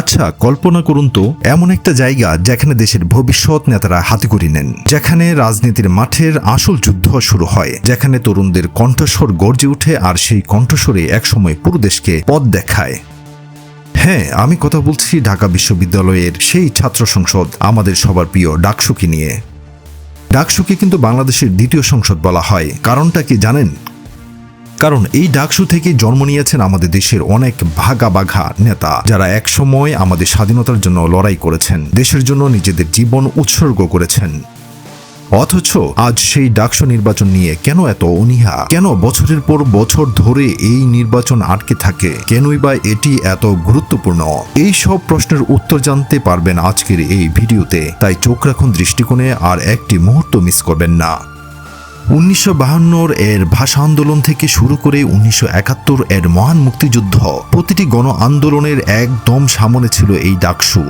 আচ্ছা কল্পনা করুন তো, এমন একটা জায়গা যেখানে দেশের ভবিষ্যৎ নেতারা হাতেখড়ি নেন, যেখানে রাজনীতির মাঠের আসল যুদ্ধ শুরু হয়, যেখানে তরুণদের কণ্ঠস্বর গর্জে ওঠে আর সেই কণ্ঠস্বরে একসময় পুরো দেশকে পথ দেখায়। হ্যাঁ আমি কথা বলছি ঢাকা বিশ্ববিদ্যালয়ের সেই ছাত্র সংসদ, আমাদের সবার প্রিয় ডাকসুকে নিয়ে। ডাকসুকে কিন্তু বাংলাদেশের দ্বিতীয় সংসদ বলা হয়, কারণটা কি জানেন? কারণ এই ডাকসু থেকে জন্ম নিয়েছেন আমাদের দেশের অনেক ভাগা বাঘা নেতা, যারা একসময় আমাদের স্বাধীনতার জন্য লড়াই করেছেন, দেশের জন্য নিজেদের জীবন উৎসর্গ করেছেন। অথচ আজ সেই ডাকসু নির্বাচন নিয়ে কেন এত অনীহা? কেন বছরের পর বছর ধরে এই নির্বাচন আটকে থাকে? কেনই বা এটি এত গুরুত্বপূর্ণ? এই সব প্রশ্নের উত্তর জানতে পারবেন আজকের এই ভিডিওতে। তাই চোখ রাখুন দৃষ্টিকোণে আর একটি মুহূর্ত মিস করবেন না। উনিশশো এর ভাষা আন্দোলন থেকে শুরু করে উনিশশো একাত্তর এর মহান মুক্তিযুদ্ধ, প্রতিটি গণ আন্দোলনের একদম সামনে ছিল এই ডাকসু।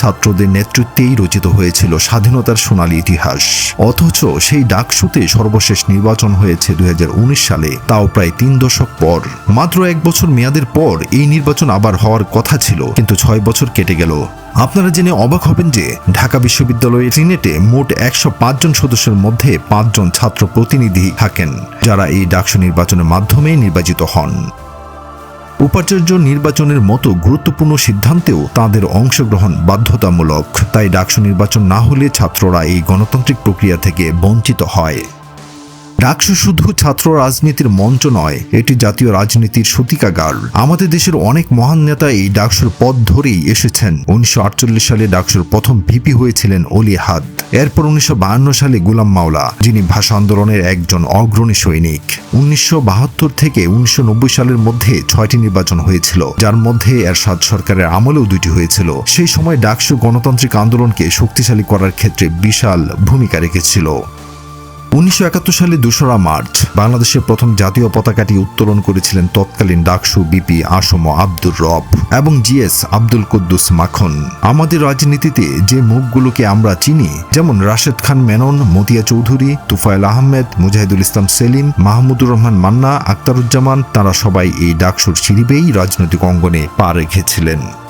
ছাত্রদের নেতৃত্বেই রচিত হয়েছিল স্বাধীনতার সোনালী ইতিহাস। অথচ সেই ডাকসুতে সর্বশেষ নির্বাচন হয়েছে দুই হাজার উনিশ সালে, তাও প্রায় তিন দশক পর। মাত্র এক বছর মেয়াদের পর এই নির্বাচন আবার হওয়ার কথা ছিল, কিন্তু ছয় বছর কেটে গেল। আপনারা জেনে অবাক হবেন যে ঢাকা বিশ্ববিদ্যালয়ের সিনেটে মোট একশো পাঁচ জন সদস্যের মধ্যে পাঁচজন ছাত্র প্রতিনিধি থাকেন, যারা এই ডাকসু নির্বাচনের মাধ্যমে নির্বাচিত হন। উপাচার্য নির্বাচনের মতো গুরুত্বপূর্ণ সিদ্ধান্তেও তাদের অংশগ্রহণ বাধ্যতামূলক। তাই ডাকসু নির্বাচন না হলে ছাত্ররা এই গণতান্ত্রিক প্রক্রিয়া থেকে বঞ্চিত হয়। ডাকসু শুধু ছাত্র রাজনীতির মঞ্চ নয়, এটি জাতীয় রাজনীতির সূতিকাগার। আমাদের দেশের অনেক মহান নেতা এই ডাকসুর পথ ধরেই এসেছেন। উনিশশো আটচল্লিশ সালে ডাকসুর প্রথম ভিপি হয়েছিলেন অলি হাদ। এরপর উনিশশো বায়ান্ন সালে গুলাম মাওলা, যিনি ভাষা আন্দোলনের একজন অগ্রণী সৈনিক। উনিশশো বাহাত্তর থেকে উনিশশো নব্বই সালের মধ্যে ছয়টি নির্বাচন হয়েছিল, যার মধ্যে এরশাদ সরকারের আমলেও দুটি হয়েছিল। সেই সময় ডাকসু গণতান্ত্রিক আন্দোলনকে শক্তিশালী করার ক্ষেত্রে বিশাল ভূমিকা রেখেছিল। উনিশশো একাত্তর সালে দোসরা মার্চ বাংলাদেশের প্রথম জাতীয় পতাকাটি উত্তোলন করেছিলেন তৎকালীন ডাকসু বিপি আসম আব্দুর রব এবং জিএস আব্দুল কুদ্দুস মাখন। আমাদের রাজনীতিতে যে মুখগুলোকে আমরা চিনি, যেমন রাশেদ খান মেনন, মতিয়া চৌধুরী তুফাইল আহমেদ, মুজাহিদুল ইসলাম সেলিম, মাহমুদুর রহমান মান্না, আক্তারুজ্জামান, তারা সবাই এই ডাকসুর সিঁড়িবেই রাজনৈতিক অঙ্গনে পা রেখেছিলেন।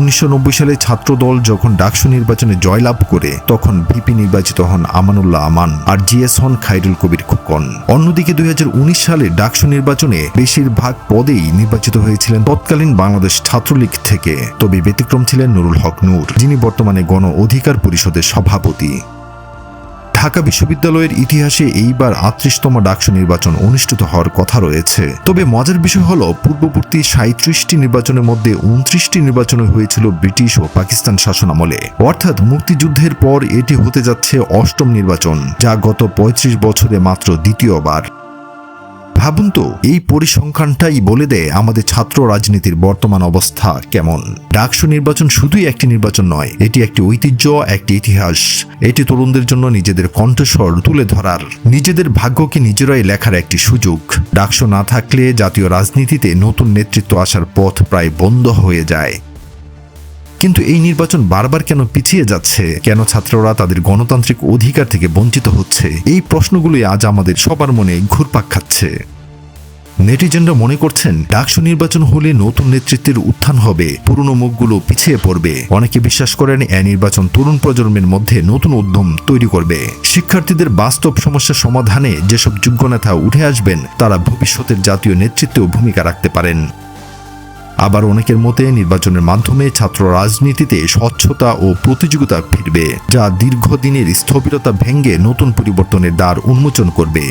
উনিশশো নব্বই সালে ছাত্রদল যখন ডাকসু নির্বাচনে জয়লাভ করে, তখন ভিপি নির্বাচিত হন আমানুল্লাহ আমান আর জিএস হন খাইরুল কবির খোকন। অন্যদিকে দুই হাজার উনিশ সালে ডাকসু নির্বাচনে বেশিরভাগ পদেই নির্বাচিত হয়েছিলেন তৎকালীন বাংলাদেশ ছাত্রলীগ থেকে। তবে ব্যতিক্রম ছিলেন নুরুল হক নূর, যিনি বর্তমানে গণ অধিকার পরিষদের সভাপতি। ঢাকা বিশ্ববিদ্যালয়ের ইতিহাসে এইবার আটত্রিশতম ডাকসু নির্বাচন অনুষ্ঠিত হওয়ার কথা রয়েছে। তবে মজার বিষয় হল, পূর্ববর্তী সাঁত্রিশটি নির্বাচনের মধ্যে উনত্রিশটি নির্বাচনে হয়েছিল ব্রিটিশ ও পাকিস্তান শাসন আমলে। অর্থাৎ মুক্তিযুদ্ধের পর এটি হতে যাচ্ছে অষ্টম নির্বাচন, যা গত ৩৫ বছরে মাত্র দ্বিতীয়বার। ভাবুন তো, এই পরিসংখ্যানটাই বলে দেয় আমাদের ছাত্র রাজনীতির বর্তমান অবস্থা কেমন। ডাকসু নির্বাচন শুধুই একটি নির্বাচন নয়, এটি একটি ঐতিহ্য, একটি ইতিহাস। এটি তরুণদের জন্য নিজেদের কণ্ঠস্বর তুলে ধরার, নিজেদের ভাগ্যকে নিজেরাই লেখার একটি সুযোগ। ডাকসু না থাকলে জাতীয় রাজনীতিতে নতুন নেতৃত্ব আসার পথ প্রায় বন্ধ হয়ে যায়। কিন্তু এই নির্বাচন বারবার কেন পিছিয়ে যাচ্ছে? কেন ছাত্ররা তাদের গণতান্ত্রিক অধিকার থেকে বঞ্চিত হচ্ছে? এই প্রশ্নগুলোই আজ আমাদের সবার মনে ঘুরপাক খাচ্ছে। নেটিজেনরা মনে করছেন, ডাকসু নির্বাচন হলে নতুন নেতৃত্বের উত্থান হবে, পুরনো মুখগুলো পিছিয়ে পড়বে। অনেকে বিশ্বাস করেন, এ নির্বাচন তরুণ প্রজন্মের মধ্যে নতুন উদ্যম তৈরি করবে। শিক্ষার্থীদের বাস্তব সমস্যা সমাধানে যেসব যোগ্য নেতা উঠে আসবেন, তারা ভবিষ্যতের জাতীয় নেতৃত্বেও ভূমিকা রাখতে পারেন। আবার অনেকের মতে নির্বাচনের মাধ্যমে ছাত্র রাজনীতিতে স্বচ্ছতা ও প্রতিযোগিতা ফিরবে, যা দীর্ঘদিনের স্থবিরতা ভেঙে নতুন পরিবর্তনের দ্বার উন্মোচন করবে।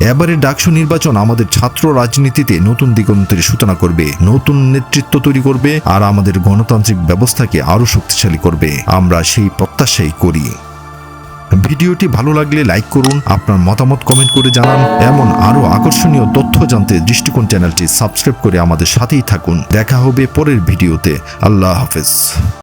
এবারে ডাকসু নির্বাচন আমাদের ছাত্র রাজনীতিতে নতুন দিগন্তের সূচনা করবে, নতুন নেতৃত্ব তৈরি করবে, আর আমাদের গণতান্ত্রিক ব্যবস্থাকে আরও শক্তিশালী করবে। আমরা সেই প্রত্যাশাই করি। ভিডিওটি ভালো লাগলে লাইক করুন, আপনার মতামত কমেন্ট করে জানান, এমন আরও আকর্ষণীয় তথ্য জানতে দৃষ্টিকোণ চ্যানেলটি সাবস্ক্রাইব করে আমাদের সাথেই থাকুন। দেখা হবে পরের ভিডিওতে। আল্লাহ হাফেজ।